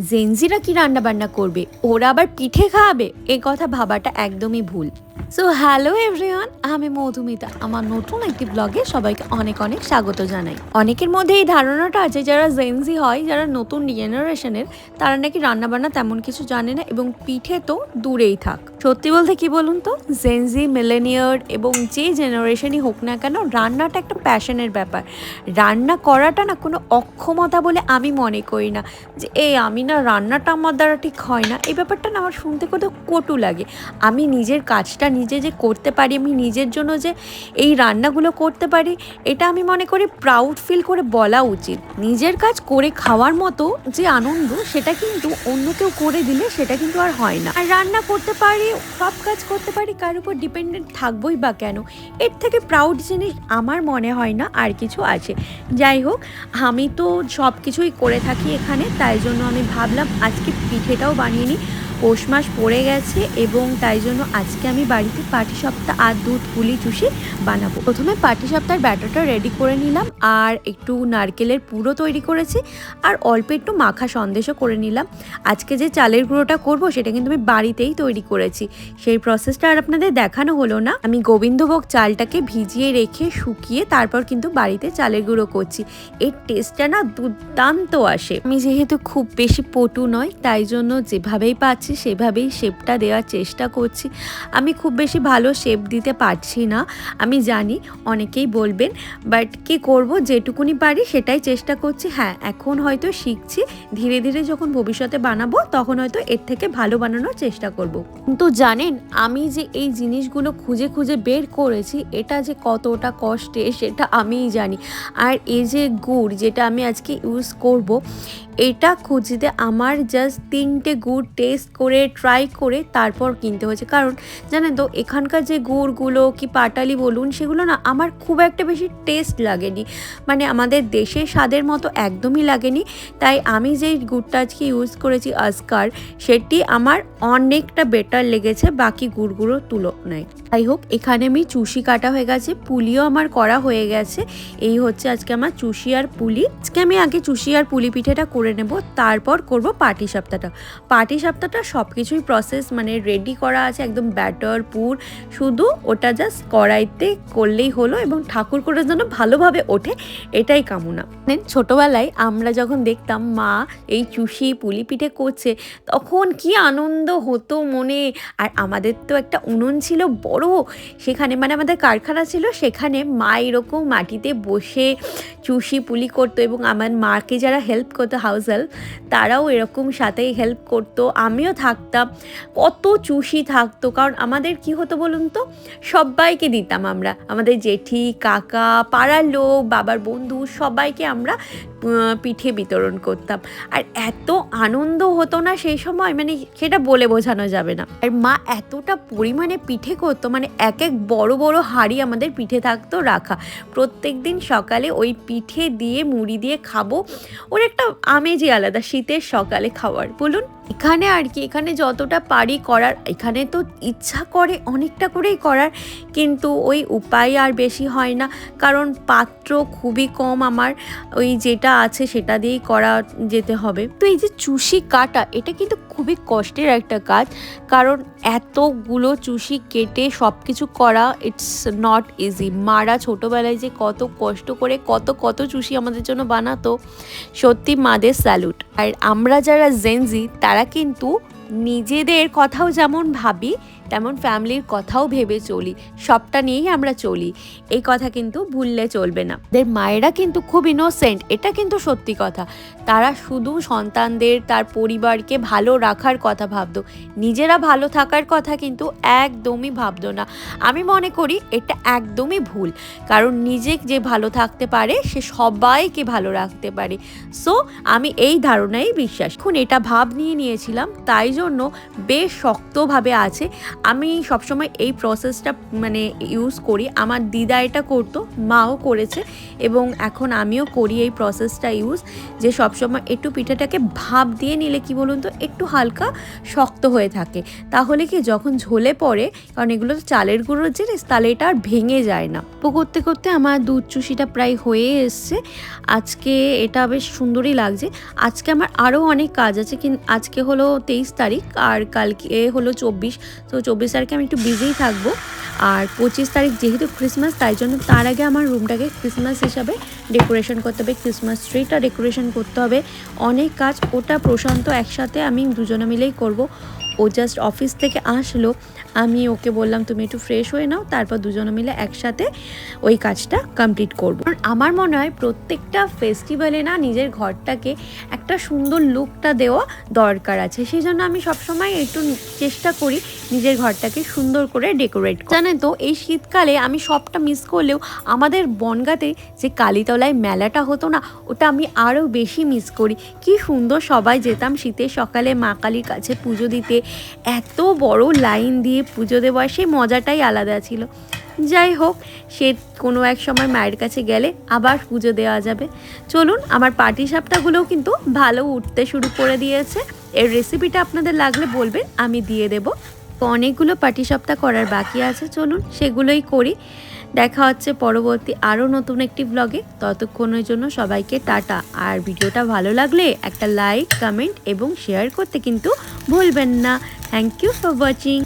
জেনজিরা কি রান্না বান্না করবে? ওরা আবার পিঠে খাওয়াবে? এ কথা ভাবাটা একদমই ভুল। সো হ্যালো এভরিওয়ান আমি মধুমিতা। আমার নতুন একটি ব্লগে সবাইকে অনেক অনেক স্বাগত জানাই। অনেকের মধ্যে এই ধারণাটা আছে, যারা জেনজি হয়, যারা নতুন জেনারেশনের তারা নাকি রান্নাবান্না তেমন কিছু জানে না এবং পিঠে তো দূরেই থাক। সত্যি বলতে কি বলুন তো? জেনজি মিলেনিয়ার এবং যে জেনারেশনই হোক না কেন, রান্নাটা একটা প্যাশনের ব্যাপার। রান্না করাটা না কোনো অক্ষমতা বলে আমি মনে করি না। যে এই আমি না রান্নাটা আমার দ্বারা ঠিক হয় না। এই ব্যাপারটা না আমার শুনতে কত কটু লাগে। আমি নিজের কাজটা নিজে যে করতে পারি, আমি নিজের জন্য যে এই রান্নাগুলো করতে পারি, এটা আমি মনে করি প্রাউড ফিল করে বলা উচিত। নিজের কাজ করে খাওয়ার মতো যে আনন্দ, সেটা কিন্তু অন্য কেউ করে দিলে সেটা কিন্তু আর হয় না। আর রান্না করতে পারি, সব কাজ করতে পারি, কার উপর ডিপেন্ডেন্ট থাকবোই বা কেন? এর থেকে প্রাউড জিনিস আমার মনে হয় না, আর কিছু আছে। যাই হোক, আমি তো সব কিছুই করে থাকি এখানে, তাই জন্য আমি ভাবলাম আজকে পিঠেটাও বানিয়ে নিই। পৌষ মাস পড়ে গেছে এবং তাই জন্য আজকে আমি বাড়িতে পাটি সপ্তাহ আর দুধ, পুলি, চুষি বানাবো। প্রথমে পাটি সপ্তাহের ব্যাটারটা রেডি করে নিলাম আর একটু নারকেলের পুরো তৈরি করেছি আর অল্প একটু মাখা সন্দেশও করে নিলাম। আজকে যে চালের গুঁড়োটা করব সেটা কিন্তু আমি বাড়িতেই তৈরি করেছি। সেই প্রসেসটা আর আপনাদের দেখানো হলো না। আমি গোবিন্দভোগ চালটাকে ভিজিয়ে রেখে শুকিয়ে তারপর কিন্তু বাড়িতে চালের গুঁড়ো করছি। এর টেস্টটা না দুর্দান্ত আসে। আমি যেহেতু খুব বেশি পটু নয়, তাই জন্য যেভাবেই পাচ্ছি সেভাবেই শেপটা দেওয়ার চেষ্টা করছি। আমি খুব বেশি ভালো শেপ দিতে পারছি না, আমি জানি অনেকেই বলবেন বাট কি করব, যেটুকুনি পারি সেটাই চেষ্টা করছি। হ্যাঁ এখন হয়তো শিখছি, ধীরে ধীরে যখন ভবিষ্যতে বানাবো, তখন হয়তো এর থেকে ভালো বানানোর চেষ্টা করব। কিন্তু জানেন, আমি যে এই জিনিসগুলো খুঁজে খুঁজে বের করেছি, এটা যে কতটা কষ্টে সেটা আমিই জানি। আর এই যে গুড়, যেটা আমি আজকে ইউজ করব এটা খুঁজতে আমার জাস্ট তিনটে গুড় টেস্ট করে ট্রাই করে তারপর কিনতে হয়েছে। কারণ জানেন তো, এখানকার যে গুড়গুলো কি পাটালি বলুন, সেগুলো না আমার খুব একটা বেশি টেস্ট লাগেনি। মানে আমাদের দেশে স্বাদের মতো একদমই লাগেনি। তাই আমি যে গুড়টা আজকে ইউজ করেছি, আজকার, সেটি আমার অনেকটা বেটার লেগেছে বাকি গুড়গুলোর তুলনায়। যাই হোক, এখানে আমি চুষি কাটা হয়ে গেছে, পুলিও আমার করা হয়ে গেছে। এই হচ্ছে আজকে আমার চুষি আর পুলি। আজকে আমি আগে চুষি আর পুলি পিঠেটা করে নেব, তারপর করব পাটি সাপ্তাহটা পাটি সাপ্তাহটা সব কিছুই প্রসেস মানে রেডি করা আছে, একদম ব্যাটার পুর, শুধু ওটা জাস্ট কড়াইতে করলেই হলো এবং ঠাকুর করে যেন ভালোভাবে ওঠে, এটাই কামনা। দেন ছোটোবেলায় আমরা যখন দেখতাম মা এই চুষি পুলি পিঠে করছে, তখন কি আনন্দ হতো মনে। আর আমাদের তো একটা উনুন ছিল বড়, সেখানে মানে আমাদের কারখানা ছিল, সেখানে মা এরকম মাটিতে বসে চুষি পুলি করতো এবং আমার মাকে যারা হেল্প করতো হেল্প তারাও এরকম সাথেই হেল্প করতো, আমিও থাকতাম, কত চুষি থাকতো, কারণ আমাদের কি হতো বলুন তো? সবাইকে দিতাম আমরা, আমাদের জেঠি, কাকা, পাড়ার লোক, বাবার বন্ধু সবাইকে আমরা পিঠে বিতরণ করতাম। আর এত আনন্দ হতো না সেই সময় মানে সেটা বলে বোঝানো যাবে না। আর মা এতটা পরিমাণে পিঠে করতো মানে এক এক বড় বড় হাড়ি আমাদের পিঠে থাকতো রাখা। প্রত্যেক দিন সকালে ওই পিঠে দিয়ে, মুড়ি দিয়ে খাব। ওর একটা আমেজই আলাদা, শীতের সকালে খাওয়ার। বলুন? এখানে আর কি, এখানে যতটা পারি করার, এখানে তো ইচ্ছা করে অনেকটা করেই করার, কিন্তু ওই উপায় আর বেশি হয় না। কারণ পাত্র খুবই কম আমার, ওই যেটা আছে সেটা দিয়েই করা যেতে হবে। তো এই যে চুষি কাটা, এটা কিন্তু খুবই কষ্টের একটা কাজ। কারণ এতগুলো চুষি কেটে সব কিছু করা ইটস নট ইজি মারা ছোটোবেলায় যে কত কষ্ট করে, কত কত চুষি আমাদের জন্য বানাতো, সত্যি মাদের স্যালুট আর আমরা যারা জেনজি তারা কিন্তু নিজেদের কথাও যেমন ভাবি তেমন ফ্যামিলির কথাও ভেবে চলি, সবটা নিয়েই আমরা চলি। এই কথা কিন্তু ভুললে চলবে না। দের মায়েরা কিন্তু খুব ইনোসেন্ট এটা কিন্তু সত্যি কথা। তারা শুধু সন্তানদের, তার পরিবারকে ভালো রাখার কথা ভাবতো। নিজেরা ভালো থাকার কথা কিন্তু একদমই ভাবতো না। আমি মনে করি এটা একদমই ভুল। কারণ নিজে যে ভালো থাকতে পারে, সে সবাইকে ভালো রাখতে পারে। সো আমি এই ধারণাই বিশ্বাস। এখন এটা ভাব নিয়ে নিয়েছিলাম, তাই জন্য বেশ শক্তভাবে আছে। আমি সবসময় এই প্রসেসটা মানে ইউজ করি। আমার দিদা এটা করতো, মাও করেছে এবং এখন আমিও করি এই প্রসেসটা ইউজ যে সবসময় একটু পিঠাটাকে ভাপ দিয়ে নিলে কি বলুন তো, একটু হালকা শক্ত হয়ে থাকে। তাহলে কি যখন ঝোলে পড়ে, কারণ এগুলো তো চালের গুঁড়োর জিনিস, তাহলে এটা আর ভেঙে যায় না। তো করতে করতে আমার দুধ চুষিটা প্রায় হয়ে এসছে। আজকে এটা বেশ সুন্দরই লাগছে। আজকে আমার আরও অনেক কাজ আছে কিন্তু আজকে হলো তেইশ তারিখ, আর কালকে হলো চব্বিশ। তো চব্বিশ তারিখে আমি একটু বিজিই থাকব। আর পঁচিশ তারিখ যেহেতু ক্রিসমাস তাই জন্য তার আগে আমার রুমটাকে ক্রিসমাস হিসাবে ডেকোরেশন করতে হবে। ক্রিসমাস ট্রিটা ডেকোরেশন করতে হবে। অনেক কাজ, ওটা প্রশান্ত একসাথে আমি দুজনে মিলেই করব। ও জাস্ট অফিস থেকে আসলো, আমি ওকে বললাম, তুমি একটু ফ্রেশ হয়ে নাও, তারপর দুজনে মিলে একসাথে ওই কাজটা কমপ্লিট করব। আমার মনে হয় প্রত্যেকটা ফেস্টিভ্যালে না নিজের ঘরটাকে একটা সুন্দর লুকটা দেওয়া দরকার আছে। সেই জন্য আমি সবসময় একটু চেষ্টা করি নিজের ঘরটাকে সুন্দর করে ডেকোরেট জানেন তো, এই শীতকালে আমি সবটা মিস করলেও আমাদের বনগাতে যে কালীতলায় মেলাটা হতো না, ওটা আমি আরও বেশি মিস করি। কি সুন্দর সবাই যেতাম শীতের সকালে মা কালীর কাছে পুজো দিতে এত বড় লাইন দিয়ে পুজো দেওয়ার সেই মজাটাই আলাদা ছিল। যাই হোক, সে কোনো এক সময় মায়ের কাছে গেলে আবার পুজো দেওয়া যাবে। চলুন, আমার পাটি সাপটাগুলোও কিন্তু ভালো উঠতে শুরু করে দিয়েছে। এর রেসিপিটা আপনাদের লাগলে বলবেন, আমি দিয়ে দেবো। অনেকগুলো পাটি সাপটা করার বাকি আছে। চলুন, সেগুলোই করি। দেখা হচ্ছে পরবর্তী আরও নতুন একটি ব্লগে ততক্ষণের জন্য সবাইকে টাটা। আর ভিডিওটা ভালো লাগলে একটা লাইক কমেন্ট এবং শেয়ার করতে কিন্তু ভুলবেন না। Thank you for watching